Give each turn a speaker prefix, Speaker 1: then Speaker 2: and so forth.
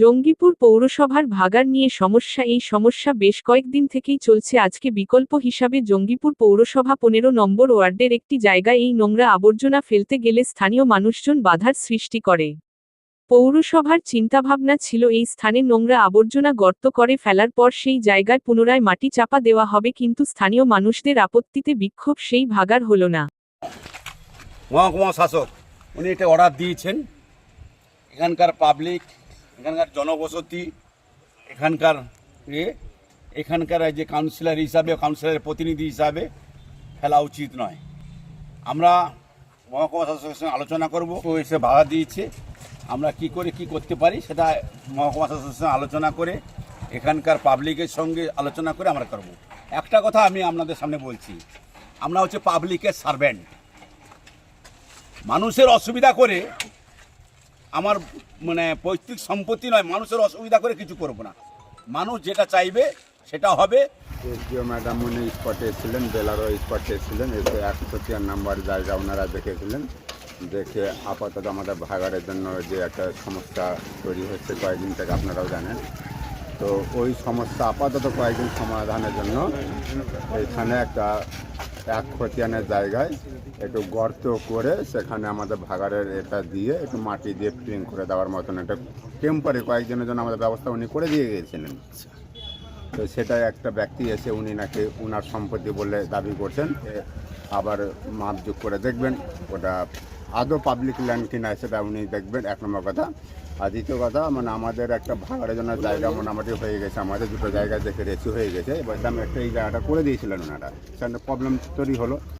Speaker 1: জঙ্গিপুর পৌরসভার ভাগার নিয়ে সমস্যা, এই সমস্যা বেশ কয়েকদিন থেকেই চলছে। আজকে বিকল্প হিসাবে জঙ্গিপুর পৌরসভা পনেরো নম্বর ওয়ার্ডের একটি জায়গায় এই নোংরা আবর্জনা ফেলতে গেলে স্থানীয় মানুষজন বাধার সৃষ্টি করে। পৌরসভার চিন্তাভাবনা ছিল এই স্থানে নোংরা আবর্জনা গর্ত করে ফেলার পর সেই জায়গায় পুনরায় মাটি চাপা দেওয়া হবে, কিন্তু স্থানীয় মানুষদের আপত্তিতে বিক্ষোভ সেই ভাগার হল না।
Speaker 2: মহকুমা শাসক, উনি এটা অর্ডার দিয়েছেন। এখানকার পাবলিক এখানকার জনবসতি, এখানকার এ, এখানকার যে কাউন্সিলর হিসাবে কাউন্সিলরের প্রতিনিধি হিসাবে ফেলা উচিত নয়। আমরা মহকুমা শাসকের সঙ্গে আলোচনা করব, ও এসে ভাড়া দিয়েছে। আমরা কি করে, কি করতে পারি সেটা মহকুমা শাসকের সঙ্গে আলোচনা করে, এখানকার পাবলিকের সঙ্গে আলোচনা করে আমরা করব। একটা কথা আমি আপনাদের সামনে বলছি, আমরা হচ্ছে পাবলিকের সার্ভেন্ট মানুষের অসুবিধা করে আমার মানে পৈতৃক সম্পত্তি নয়, মানুষের অসুবিধা করে কিছু করব না। মানুষ যেটা চাইবে, সেটা হবে।
Speaker 3: এসডিও ম্যাডাম উনি স্পটে ছিলেন, বেলারও স্পটে ছিলেন, এসে একশো তিন নাম্বার জায়গা ওনারা দেখেছিলেন। দেখে আপাতত আমাদের ভাগাড়ের জন্য যে একটা সমস্যা তৈরি হচ্ছে কয়েকদিন থেকে আপনারাও জানেন। তো ওই সমস্যা আপাতত কয়েকদিন সমাধানের জন্য এখানে একটা এক খতিয়ানের জায়গায় একটু গর্ত করে সেখানে আমাদের ভাগাড়ের এটা দিয়ে একটু মাটি দিয়ে ফিটিং করে দেওয়ার মতন একটা টেম্পারি কয়েকজনের জন্য আমাদের ব্যবস্থা উনি করে দিয়ে গিয়েছিলেন। তো সেটা একটা ব্যক্তি এসে উনি নাকি উনার সম্পত্তি বলে দাবি করছেন। আবার মাপযোগ করে দেখবেন, ওটা আদৌ পাবলিক ল্যান্ড কিনা সেটা উনি দেখবেন, এক নম্বর কথা। আর দ্বিতীয় কথা মানে আমাদের একটা ভাগাড়ের জন্য জায়গা মোটামুটি হয়ে গেছে, আমাদের দুটো জায়গা দেখে রেসি হয়ে গেছে, এবার আমি একটা এই জায়গাটা করে দিয়েছিলেন ওনারা। সেখানে প্রবলেম তৈরি হলো।